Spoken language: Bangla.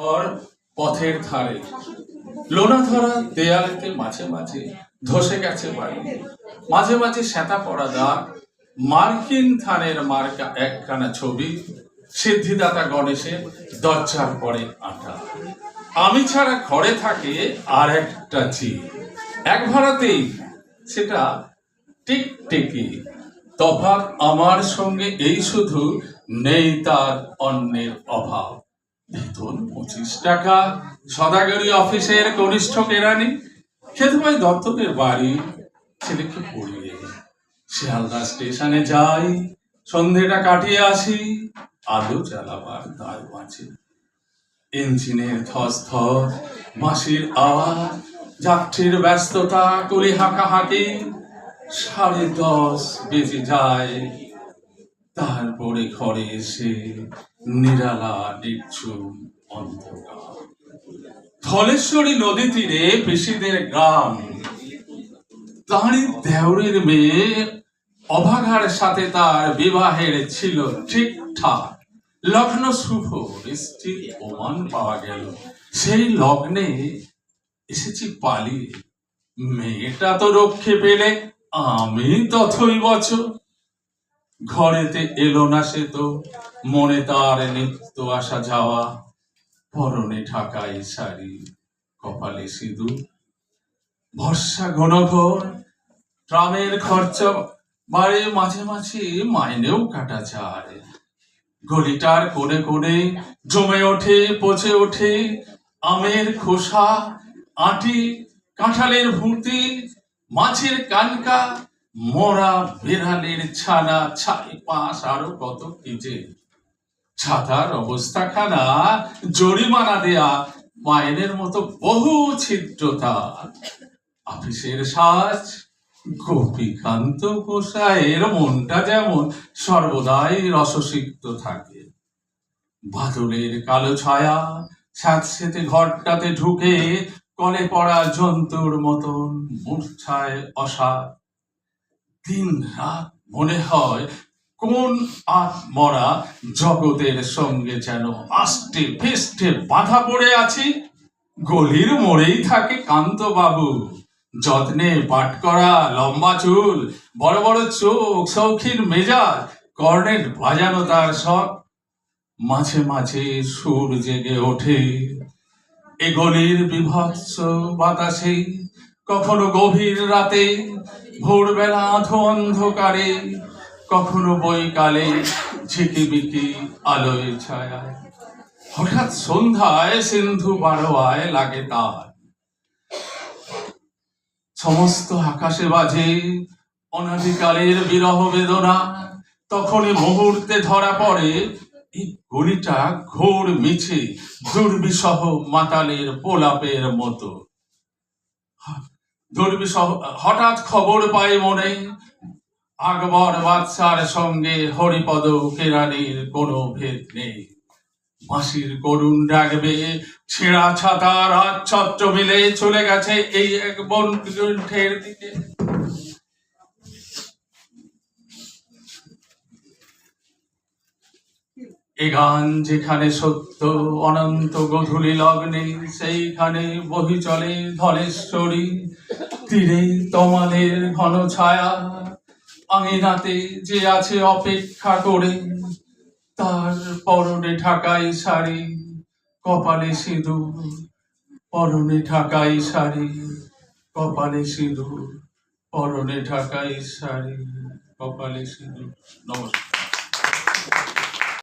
ঘর পথের ধারে। লোনা ধরা দেয়ালেতে মাঝে মাঝে ধসে গেছে বাড়ি মাঝে মাঝে শ্যাতা পড়া দাগ। মার্কিন থানের মার্কা একখানা ছবি। সিদ্ধিদাতা গণেশের দরজার পরে আঁটা। আমি ছাড়া ঘরে থাকে আর একটা জি এক ভাড়াতেই সেটা টিকটিকি তফাৎ আমার সঙ্গে এই শুধু নেই তার অন্যের অভাব। পঁচিশ টাকা। সদাগরি অফিসের কনিষ্ঠ কেরানি খেতভাই দত্তকের বাড়ি। ছেলেকে পড়িয়ে শিয়ালদা স্টেশনে যাই। সন্ধেটা কাটিয়ে আসি। আলো জ্বালাবার দায় বাঁচে। ইঞ্জিনের থস থস বাঁশির আওয়াজ, যাত্রীর ব্যস্ততা, কলি হাঁকা হাঁকি সাড়ে দশ বেজে যায়। তারপরে ঘরে এসে নিরালা নির্ঝুম অন্ধকার। ধলেশ্বরী নদী তীরে পিসিদের গ্রাম। তাঁরই দেওরের মেয়ে অভাগার সাথে তার বিবাহের ছিল ঠিকঠাক। লগ্ন শুভ বৃষ্টি প্রমাণ পাওয়া গেল। সেই লগ্নে এসেছি পালিয়ে মেয়েটা তো রক্ষে পেলে আমি তথই বছর ঘরেতে এলো না সে তো। মনে তার নিত্য আসা যাওয়া, পরনে ঢাকাই শাড়ি, কপালে সিঁদুর, ভরসা ঘন ঘোর ট্রামের খরচা বাড়ে মাঝে মাঝে মাইনেও কাটা যায় গলিটার কোণে কোণে জমে ওঠে, পচে ওঠে আমের খোসা, আটি, কাঁঠালের ভুঁতি মাছের কানকা, মরা বেড়ালের ছানা, ছাই পাশ আরও কত কি ছাতার অবস্থাখানা, জরিমানা দেয়া মাইনের মতো বহু ছিদ্রতা। অফিসের সাজ, গোপীকান্ত গোসাইয়ের মনটা যেমন সর্বদাই রসসিক্ত থাকে। বাদলের কালো ছায়া স্যাঁতসেতে ঘরটাতে ঢুকে কলে পড়া জন্তুর মতন মূর্ছায় অসার। দিন রাত মনে হয় কোন আত মরা জগতের সঙ্গে যেন আষ্টে ফেষ্টে বাধা পড়ে আছি? গলির মোড়েই থাকে কান্ত বাবু যত্নে পাট করা লম্বা চুল, বড় বড় চোখ শৌখিন মেজাজ, কর্নেট বাজানো তার শখ। মাঝে মাঝে সুর জেগে ওঠে, এ গলির বিভৎস বাতাসে, কখনো গভীর রাতে, ভোরবেলা আধো অন্ধকারে কখনো বৈকালে ঝিকিমিকি আলোয় ছায়া হঠাৎ সন্ধ্যায় সিন্ধু বারোয়ায় লাগে তার। সমস্ত আকাশে বাজে অনাদিকালের বিরহ বেদনা। তখনই মুহূর্তে ধরা পড়ে এই গলিটা ঘোর মিছে দুর্বিসহ মাতালের পোলাপের মতো। দুর্বিসহ হঠাৎ খবর পায় মনে আকবর বাদশার সঙ্গে হরিপদ কেরানির কোনো ভেদ নেই। বাঁশির করুণ ডাকবে ছেঁড়া ছাতার হাত ছত্র মিলে চলে গেছে এই এক বনঠের দিকে। এ গান যেখানে সত্য, অনন্ত গধূলি লগ্নে, সেইখানে বহি চলে ধলেশ্বরী। তীরে তোমাদের ঘন ছায়া আঙিনাতে যে আছে অপেক্ষা করে, তার পরনে ঢাকাই শাড়ি, কপালে সিঁদুর, পরনে ঢাকাই শাড়ি, কপালে সিঁদুর, পরনে ঢাকাই শাড়ি, কপালে সিঁদুর। নমস্কার।